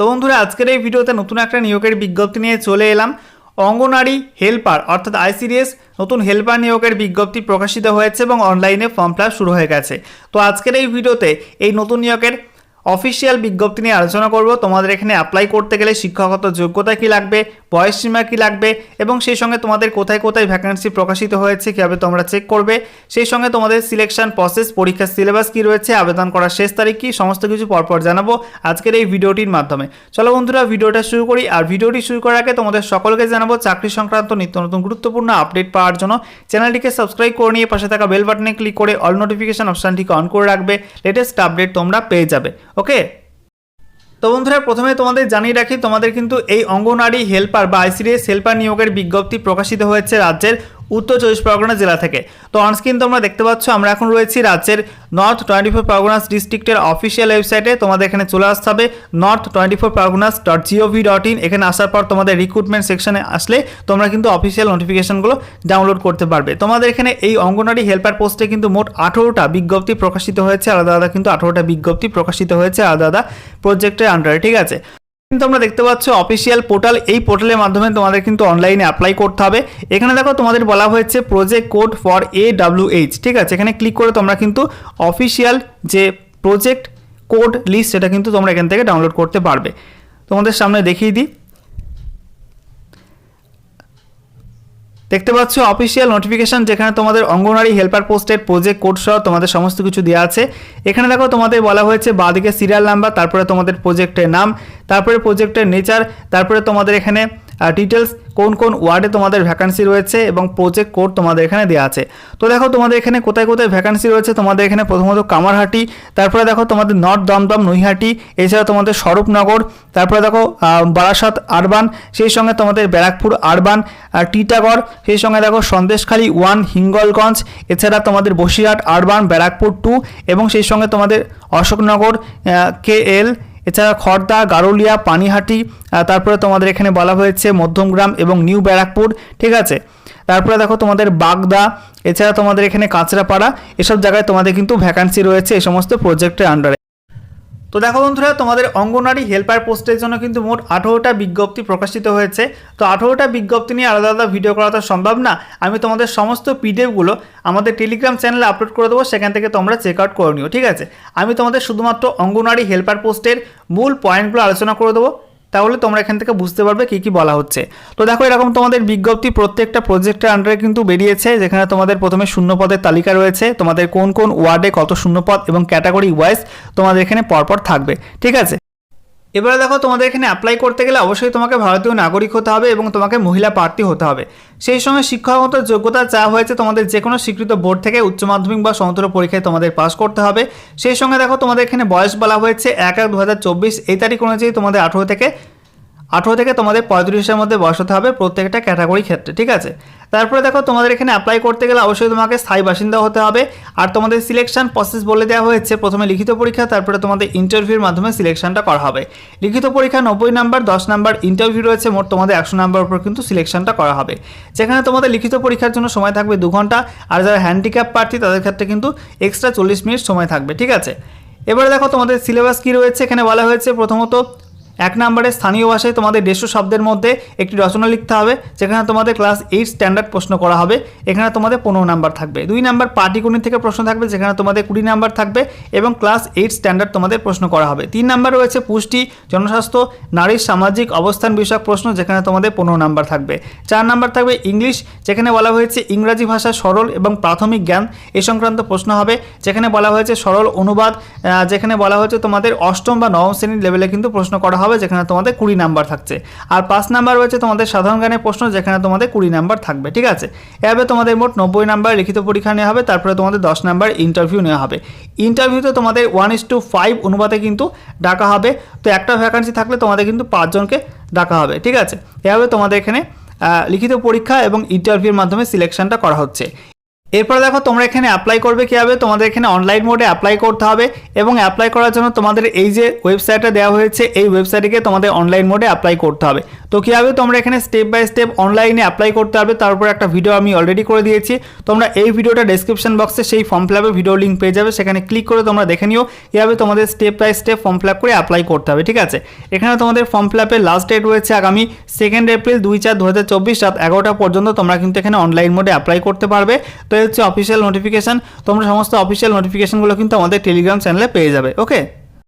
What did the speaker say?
তো বন্ধুরা, আজকের এই ভিডিওতে নতুন একটা নিয়োগের বিজ্ঞপ্তি নিয়ে চলে এলাম। অঙ্গনারী হেল্পার, অর্থাৎ আইসিডিএস, নতুন হেল্পার নিয়োগের বিজ্ঞপ্তি প্রকাশিত হয়েছে এবং অনলাইনে ফর্ম ফিল শুরু হয়ে গেছে। তো আজকের এই ভিডিওতে এই নতুন নিয়োগের অফিসিয়াল বিজ্ঞপ্তি নিয়ে আলোচনা করব। তোমাদের এখানে অ্যাপ্লাই করতে গেলে শিক্ষাগত যোগ্যতা কি লাগবে, বয়স সীমা কি লাগবে, এবং সেই সঙ্গে তোমাদের কোথায় কোথায় ভ্যাকান্সি প্রকাশিত হয়েছে, কীভাবে তোমরা চেক করবে, সেই সঙ্গে তোমাদের সিলেকশন প্রসেস পরীক্ষার সিলেবাস কি রয়েছে, আবেদন করার শেষ তারিখ কি, সমস্ত কিছু পরপর জানাব আজকের এই ভিডিওটির মাধ্যমে। চলো বন্ধুরা, ভিডিওটা শুরু করি। আর ভিডিওটি শুরু করার আগে তোমাদের সকলকে জানাব, চাকরি সংক্রান্ত নিত্য নতুন গুরুত্বপূর্ণ আপডেট পাওয়ার জন্য চ্যানেলটিকে সাবস্ক্রাইব করে নিয়ে পাশে থাকা বেল বাটনে ক্লিক করে অল নোটিফিকেশন অপশানটিকে অন করে রাখবে। লেটেস্ট আপডেট তোমরা পেয়ে যাবে। ওকে? তো বন্ধুরা, প্রথমে তোমাদের জানিয়ে রাখি, তোমাদের কিন্তু এই অঙ্গনারী হেল্পার বা আইসিডিএস হেল্পার নিয়োগের বিজ্ঞপ্তি প্রকাশিত হয়েছে রাজ্যের উত্তর চব্বিশ পরগনা জেলা থেকে। তো অনস্ক্রিন তোমরা দেখতে পাচ্ছ, আমরা এখন রয়েছি রাজ্যের নর্থ টোয়েন্টি ফোর পরগনাস ডিস্ট্রিক্টের অফিসিয়াল ওয়েবসাইটে তোমাদের এখানে চলে আসতে হবে north twenty four Parganas dot G O V dot in এখানে আসার পর তোমাদের রিক্রুটমেন্ট সেকশনে আসলে তোমরা কিন্তু অফিসিয়াল নোটিফিকেশনগুলো ডাউনলোড করতে পারবে। তোমাদের এখানে এই অঙ্গনওয়াড়ি হেল্পার পোস্টে কিন্তু মোট আঠেরোটা বিজ্ঞপ্তি প্রকাশিত হয়েছে। আলাদা আলাদা কিন্তু আঠেরোটা বিজ্ঞপ্তি প্রকাশিত হয়েছে আলাদা আলাদা প্রজেক্টের আন্ডারে ঠিক আছে? কিন্তু আমরা দেখতে পাচ্ছ অফিসিয়াল পোর্টাল এই পোর্টালের মাধ্যমে তোমাদের কিন্তু অনলাইনে অ্যাপ্লাই করতে হবে। এখানে দেখো তোমাদের বলা হয়েছে project code for A W H ঠিক আছে? এখানে ক্লিক করে তোমরা কিন্তু অফিসিয়াল যে প্রজেক্ট কোড লিস্ট সেটা কিন্তু তোমরা এখান থেকে ডাউনলোড করতে পারবে। তোমাদের সামনে দেখিয়ে দিই। দেখতে পাচ্ছ অফিসিয়াল নোটিফিকেশান যেখানে তোমাদের অঙ্গনারী হেল্পার পোস্টের প্রজেক্ট কোড সহ তোমাদের সমস্ত কিছু দেওয়া আছে। এখানে দেখো, তোমাদের বলা হয়েছে, বাদিকে সিরিয়াল নাম্বার তারপরে তোমাদের প্রজেক্টের নাম, তারপরে প্রজেক্টের নেচার তারপরে তোমাদের এখানে ডিটেলস কোন কোন ওয়ার্ডে তোমাদের ভ্যাকান্সি রয়েছে এবং প্রজেক্ট কোড তোমাদের এখানে দেওয়া আছে। তো দেখো তোমাদের এখানে কোথায় কোথায় ভ্যাকান্সি রয়েছে, তোমাদের এখানে প্রথমত কামারহাটি, তারপরে দেখো তোমাদের নর্থ দমদম, নৈহাটি, এছাড়া তোমাদের স্বরূপনগর, তারপরে দেখো বারাসাত, আরবান, সেই সঙ্গে তোমাদের ব্যারাকপুর, আরবান আর টিটাগড়, সেই সঙ্গে দেখো সন্দেশখালী ওয়ান হিঙ্গলগঞ্জ, এছাড়া তোমাদের বসিরহাট, আরবান, ব্যারাকপুর টু এবং সেই সঙ্গে তোমাদের অশোকনগর কে এল এছাড়া খর্দা, গারুলিয়া, পানিহাটি তারপরে তোমাদের এখানে বলা হয়েছে মধ্যমগ্রাম এবং নিউ ব্যারাকপুর, ঠিক আছে? তারপরে দেখো তোমাদের বাগদা, এছাড়া তোমাদের এখানে কাঁচরাপাড়া, এসব জায়গায় তোমাদের কিন্তু ভ্যাকান্সি রয়েছে এই সমস্ত প্রজেক্টের আন্ডারে তো দেখো বন্ধুরা, তোমাদের অঙ্গনারী হেল্পার পোস্টের জন্য কিন্তু মোট আঠেরোটা বিজ্ঞপ্তি প্রকাশিত হয়েছে। তো আঠেরোটা বিজ্ঞপ্তি নিয়ে আলাদা আলাদা ভিডিও করা তো সম্ভব না। আমি তোমাদের সমস্ত পিডিএফগুলো আমাদের টেলিগ্রাম চ্যানেলে আপলোড করে দেবো, সেখান থেকে তোমরা চেক আউট করে নিও, ঠিক আছে? আমি তোমাদের শুধুমাত্র অঙ্গনারী হেল্পার পোস্টের মূল পয়েন্টগুলো আলোচনা করে দেবো। তাহলে তোমরা এখান থেকে বুঝতে পারবে কী কী বলা হচ্ছে। তো দেখো, এরকম তোমাদের বিজ্ঞপ্তি প্রত্যেকটা প্রজেক্টের আন্ডারে কিন্তু বেরিয়েছে, যেখানে তোমাদের প্রথমে শূন্যপদের তালিকা রয়েছে, তোমাদের কোন কোন ওয়ার্ডে কত শূন্যপদ এবং ক্যাটাগরি ওয়াইজ তোমাদের এখানে পরপর থাকবে, ঠিক আছে? এবারে দেখো, তোমাদের এখানে অ্যাপ্লাই করতে গেলে অবশ্যই তোমাকে ভারতীয় নাগরিক হতে হবে এবং তোমাকে মহিলা প্রার্থী হতে হবে। সেই সময় শিক্ষাগত যোগ্যতা চা হয়েছে তোমাদের যে কোনো স্বীকৃত বোর্ড থেকে উচ্চ মাধ্যমিক বা সমতর পরীক্ষায় তোমাদের পাস করতে হবে। সেই সঙ্গে দেখো, তোমাদের এখানে বয়স বলা হয়েছে এক এক দু এই তারিখ অনুযায়ী তোমাদের আঠেরো থেকে আঠেরো থেকে তোমাদের পঁয়ত্রিশের মধ্যে বয়স হতে হবে প্রত্যেকটা ক্যাটাগরি ক্ষেত্রে, ঠিক আছে? তারপরে দেখো, তোমাদের এখানে অ্যাপ্লাই করতে গেলে অবশ্যই তোমাকে স্থায়ী বাসিন্দা হতে হবে। আর তোমাদের সিলেকশন প্রসেস বলে দেওয়া হয়েছে, প্রথমে লিখিত পরীক্ষা, তারপরে তোমাদের ইন্টারভিউর মাধ্যমে সিলেকশনটা করা হবে। লিখিত পরীক্ষা নব্বই নাম্বার, দশ নাম্বার ইন্টারভিউ রয়েছে, মোট তোমাদের একশো নাম্বার উপর কিন্তু সিলেকশনটা করা হবে। যেখানে তোমাদের লিখিত পরীক্ষার জন্য সময় থাকবে দু ঘণ্টা, আর যারা হ্যান্ডিক্যাপ প্রার্থী, তাদের ক্ষেত্রে কিন্তু এক্সট্রা চল্লিশ মিনিট সময় থাকবে, ঠিক আছে? এবারে দেখো, তোমাদের সিলেবাস কী রয়েছে? এখানে বলা হয়েছে, প্রথমত এক নম্বরে স্থানীয় ভাষায় তোমাদের দেড়শো শব্দের মধ্যে একটি রচনা লিখতে হবে, যেখানে তোমাদের ক্লাস এইট স্ট্যান্ডার্ড প্রশ্ন করা হবে, এখানে তোমাদের পনেরো নাম্বার থাকবে। দুই নাম্বার পাটিগণিত থেকে প্রশ্ন থাকবে, যেখানে তোমাদের কুড়ি নাম্বার থাকবে এবং ক্লাস এইট স্ট্যান্ডার্ড তোমাদের প্রশ্ন করা হবে। তিন নাম্বার রয়েছে পুষ্টি, জনস্বাস্থ্য নারীর সামাজিক অবস্থান বিষয়ক প্রশ্ন, যেখানে তোমাদের পনেরো নাম্বার থাকবে। চার নাম্বার থাকবে ইংলিশ, যেখানে বলা হয়েছে ইংরাজি ভাষা সরল এবং প্রাথমিক জ্ঞান, এ সংক্রান্ত প্রশ্ন হবে, যেখানে বলা হয়েছে সরল অনুবাদ যেখানে বলা হয়েছে তোমাদের অষ্টম বা নবম শ্রেণির লেভেলে কিন্তু প্রশ্ন করা হবে। যেখানে তোমাদের কুড়ি নাম্বার থাকছে। আর পাঁচ নাম্বার রয়েছে তোমাদের সাধারণ জ্ঞানের প্রশ্ন যেখানে তোমাদের কুড়ি নাম্বার থাকবে, ঠিক আছে? এভাবে তোমাদের মোট নব্বই নাম্বার লিখিত পরীক্ষা নেওয়া হবে, তারপরে তোমাদের দশ নাম্বার ইন্টারভিউ নেওয়া হবে। ইন্টারভিউতে তোমাদের ওয়ান ইস টু ফাইভ অনুপাতে কিন্তু ডাকা হবে, তো একটা ভ্যাকান্সি থাকলে তোমাদের কিন্তু পাঁচজনকে ডাকা হবে, ঠিক আছে? এভাবে তোমাদের এখানে লিখিত পরীক্ষা এবং ইন্টারভিউর মাধ্যমে সিলেকশনটা করা হচ্ছে। এরপর দেখো, তোমরা এখানে অ্যাপ্লাই করবে কীভাবে? তোমাদের এখানে অনলাইন মোডে অ্যাপ্লাই করতে হবে এবং অ্যাপ্লাই করার জন্য তোমাদের এই যে ওয়েবসাইটটা দেওয়া হয়েছে, এই ওয়েবসাইটে তোমাদের অনলাইন মোডে অ্যাপ্লাই করতে হবে। তো কীভাবে তোমরা এখানে স্টেপ বাই স্টেপ অনলাইনে অ্যাপ্লাই করতে হবে তার উপর একটা ভিডিও আমি অলরেডি করে দিয়েছি। তোমরা এই ভিডিওটা ডেসক্রিপশন বক্সে সেই ফর্ম ফিলআপের ভিডিও লিঙ্ক পেয়ে যাবে, সেখানে ক্লিক করে তোমরা দেখে নিও কীভাবে তোমাদের step by step form fill করে অ্যাপ্লাই করতে হবে, ঠিক আছে? এখানে তোমাদের ফর্ম ফিল লাস্ট ডেট রয়েছে আগামী সেকেন্ড এপ্রিল দুই চার দু হাজার চব্বিশ রাত এগারোটা পর্যন্ত তোমরা কিন্তু এখানে অনলাইন মোডে অ্যাপ্লাই করতে পারবে। তো হচ্ছে অফিসিয়াল নোটিফিকেশান তোমরা সমস্ত অফিসিয়াল নোটিফিকেশানগুলো কিন্তু আমাদের টেলিগ্রাম চ্যানেলে পেয়ে যাবে ওকে